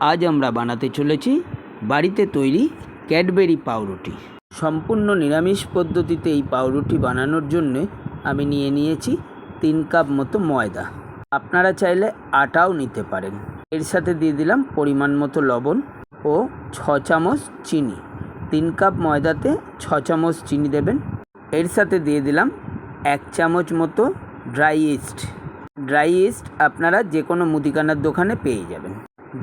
আজ আমরা বানাতে চলেছি বাড়িতে তৈরি ক্যাডবেরি পাউরুটি। সম্পূর্ণ নিরামিষ পদ্ধতিতে এই পাউরুটি বানানোর জন্যে আমি নিয়ে নিয়েছি তিন কাপ মতো ময়দা। আপনারা চাইলে আটাও নিতে পারেন। এর সাথে দিয়ে দিলাম পরিমাণ মতো লবণ ও ছ চামচ চিনি। তিন কাপ ময়দাতে ছ চামচ চিনি দেবেন। এর সাথে দিয়ে দিলাম এক চামচ মতো ড্রাই ইস্ট। ড্রাই ইস্ট আপনারা যে কোনো মুদিখানার দোকানে পেয়ে যাবেন।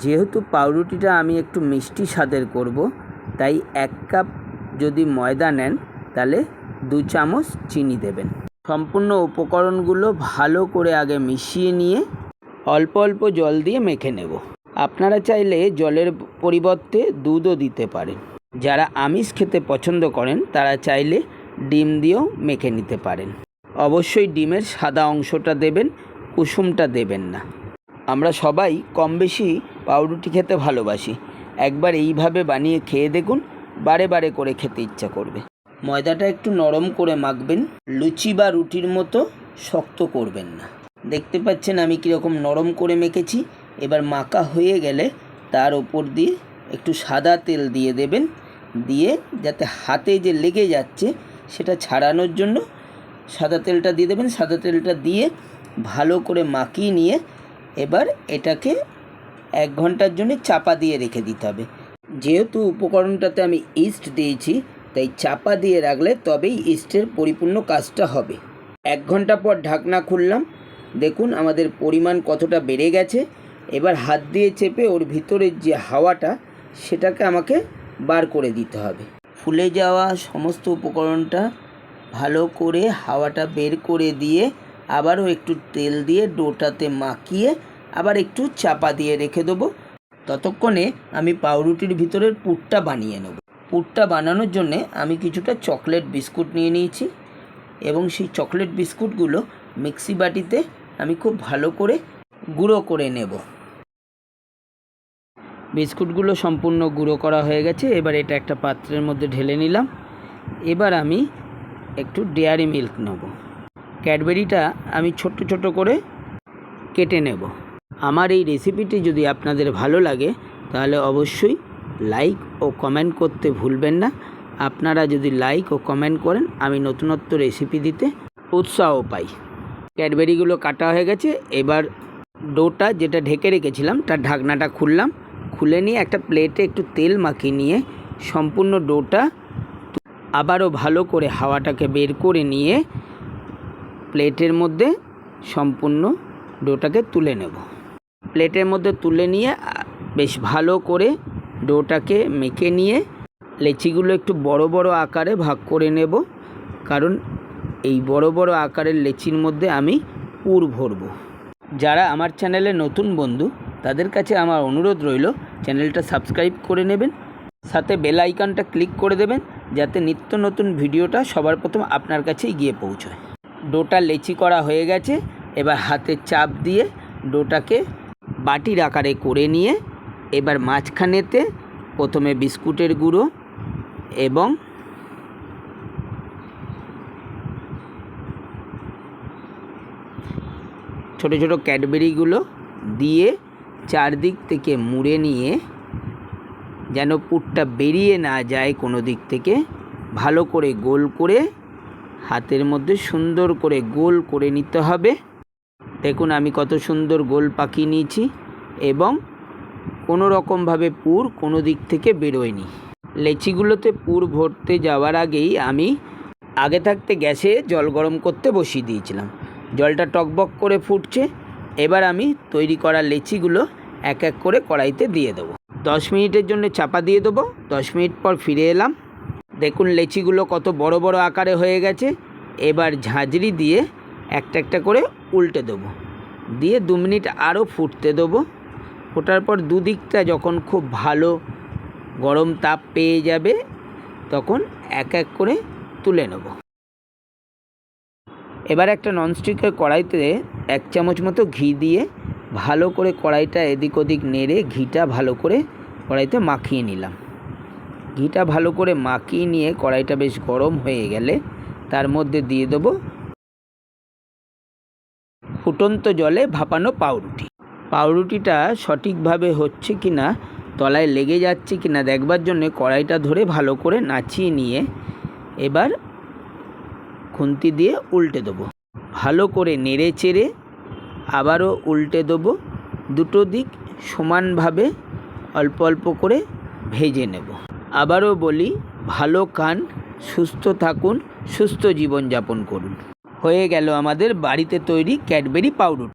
যেহেতু পাউরুটিটা আমি একটু মিষ্টি স্বাদের করব, তাই এক কাপ যদি ময়দা নেন, তাহলে দু চামচ চিনি দেবেন। সম্পূর্ণ উপকরণগুলো ভালো করে আগে মিশিয়ে নিয়ে অল্প অল্প জল দিয়ে মেখে নেব। আপনারা চাইলে জলের পরিবর্তে দুধও দিতে পারেন। যারা আমিষ খেতে পছন্দ করেন, তারা চাইলে ডিম দিয়েও মেখে নিতে পারেন। অবশ্যই ডিমের সাদা অংশটা দেবেন, কুসুমটা দেবেন না। আমরা সবাই কম বেশি পাউরুটি খেতে ভালোবাসি। একবার এইভাবে বানিয়ে খেয়ে দেখুন, বারে বারে করে খেতে ইচ্ছা করবে। ময়দাটা একটু নরম করে মাখবেন, লুচি বা রুটির মতো শক্ত করবেন না। দেখতে পাচ্ছেন আমি কীরকম নরম করে মেখেছি। এবার মাখা হয়ে গেলে তার ওপর দিয়ে একটু সাদা তেল দিয়ে দেবেন। দিয়ে যাতে হাতে যে লেগে যাচ্ছে, সেটা ছাড়ানোর জন্য সাদা তেলটা দিয়ে দেবেন। সাদা তেলটা দিয়ে ভালো করে মাখিয়ে নিয়ে এবার এটাকে এক ঘণ্টার জন্য চাপা দিয়ে রেখে দিতে হবে। যেহেতু উপকরণটাতে আমি ইস্ট দিয়েছি, তাই চাপা দিয়ে রাখলে তবেই ইস্টের পরিপূর্ণ কাজটা হবে। এক ঘণ্টা পর ঢাকনা খুললাম। দেখুন, আমাদের পরিমাণ কতটা বেড়ে গেছে। এবার হাত দিয়ে চেপে ওর ভিতরের যে হাওয়াটা, সেটাকে আমাকে বার করে দিতে হবে। ফুলে যাওয়া সমস্ত উপকরণটা ভালো করে হাওয়াটা বের করে দিয়ে আবারও একটু তেল দিয়ে ডোটাতে মাখিয়ে আবার একটু চাপা দিয়ে রেখে দেবো। ততক্ষণে আমি পাউরুটির ভিতরের পুরটা বানিয়ে নেব। পুরটা বানানোর জন্যে আমি কিছুটা চকলেট বিস্কুট নিয়ে নিয়েছি এবং সেই চকলেট বিস্কুটগুলো মিক্সি বাটিতে আমি খুব ভালো করে গুঁড়ো করে নেব। বিস্কুটগুলো সম্পূর্ণ গুঁড়ো করা হয়ে গেছে, এবার এটা একটা পাত্রের মধ্যে ঢেলে নিলাম। এবার আমি একটু ডেয়ারি মিল্ক নেব। ক্যাডবেরিটা আমি ছোট ছোট করে কেটে নেব। আমার এই রেসিপিটি যদি আপনাদের ভালো লাগে, তাহলে অবশ্যই লাইক ও কমেন্ট করতে ভুলবেন না। আপনারা যদি লাইক ও কমেন্ট করেন, আমি নতুনত্ব রেসিপি দিতে উৎসাহ পাই। ক্যাডবেরিগুলো কাটা হয়ে গেছে, এবার ডোটা যেটা ঢেকে রেখেছিলাম, তার ঢাকনাটা খুললাম। খুলে নিয়ে একটা প্লেটে একটু তেল মাখিয়ে নিয়ে সম্পূর্ণ ডোটা আবারও ভালো করে হাওয়াটাকে বের করে নিয়ে প্লেটের মধ্যে সম্পূর্ণ ডোটাকে তুলে নেব। প্লেটের মধ্যে তুলে নিয়ে, বেশ ভালো করে ডোটাকে মেখে নিয়ে লেচিগুলো একটু বড় বড় আকারে ভাগ করে নেব। কারণ এই বড় বড় আকারের লেচির মধ্যে আমি পুর ভরব। যারা আমার চ্যানেলে নতুন বন্ধু, তাদের কাছে আমার অনুরোধ রইল, চ্যানেলটা সাবস্ক্রাইব করে নেবেন, সাথে বেল আইকনটা ক্লিক করে দেবেন, যাতে নিত্য নতুন ভিডিওটা সবার প্রথম আপনার কাছেই গিয়ে পৌঁছয়। ডোটা লেচি করা হয়ে গেছে, এবার হাতে চাপ দিয়ে ডোটাকে বাটির আকারে করে নিয়ে এবার মাঝখানেতে প্রথমে বিস্কুটের গুঁড়ো এবং ছোট ছোট ক্যাডবেরিগুলো দিয়ে চারদিক থেকে মুড়ে নিয়ে যেন পুরটা বেরিয়ে না যায় কোনো দিক থেকে, ভালো করে গোল করে, হাতের মধ্যে সুন্দর করে গোল করে নিতে হবে। দেখুন আমি কত সুন্দর গোল পাকিয়ে নিয়েছি এবং কোনো রকমভাবে পুর কোনো দিক থেকে বেরোয়নি। লেচিগুলোতে পুর ভরতে যাওয়ার আগেই আমি আগে থাকতে গ্যাসে জল গরম করতে বসিয়ে দিয়েছিলাম। জলটা টকবক করে ফুটছে, এবার আমি তৈরি করা লেচিগুলো এক এক করে কড়াইতে দিয়ে দেবো। দশ মিনিটের জন্য চাপা দিয়ে দেবো, দশ মিনিট পর ফিরে এলাম। দেখুন লেচিগুলো কত বড় বড় আকারে হয়ে গেছে। এবার ঝাঁঝরি দিয়ে একটা একটা করে উল্টে দেবো। দিয়ে দু মিনিট আরও ফুটতে দেবো। ফোটার পর দুদিকটা যখন খুব ভালো গরম তাপ পেয়ে যাবে, তখন এক এক করে তুলে নেব। এবার একটা ননস্টিকের কড়াইতে এক চামচ মতো ঘি দিয়ে ভালো করে কড়াইটা এদিক ওদিক নেড়ে ঘিটা ভালো করে কড়াইতে মাখিয়ে নিলাম। ঘিটা ভালো করে মাখিয়ে নিয়ে কড়াইটা বেশ গরম হয়ে গেলে তার মধ্যে দিয়ে দেবো ফুটন্ত জলে ভাপানো পাউরুটি। পাউরুটিটা সঠিকভাবে হচ্ছে কি না তলায় লেগে যাচ্ছে কি না দেখবার জন্যে কড়াইটা ধরে ভালো করে নাচিয়ে নিয়ে এবার খুন্তি দিয়ে উল্টে দেবো। ভালো করে নেড়ে চেড়ে আবারও উল্টে দেবো। দুটো দিক সমানভাবে অল্প অল্প করে ভেজে নেব। আবারও বলি, ভালো খান সুস্থ থাকুন, সুস্থ জীবনযাপন করুন। হয়ে গেল আমাদের বাড়িতে তৈরি ক্যাডবেরি পাউরুটি।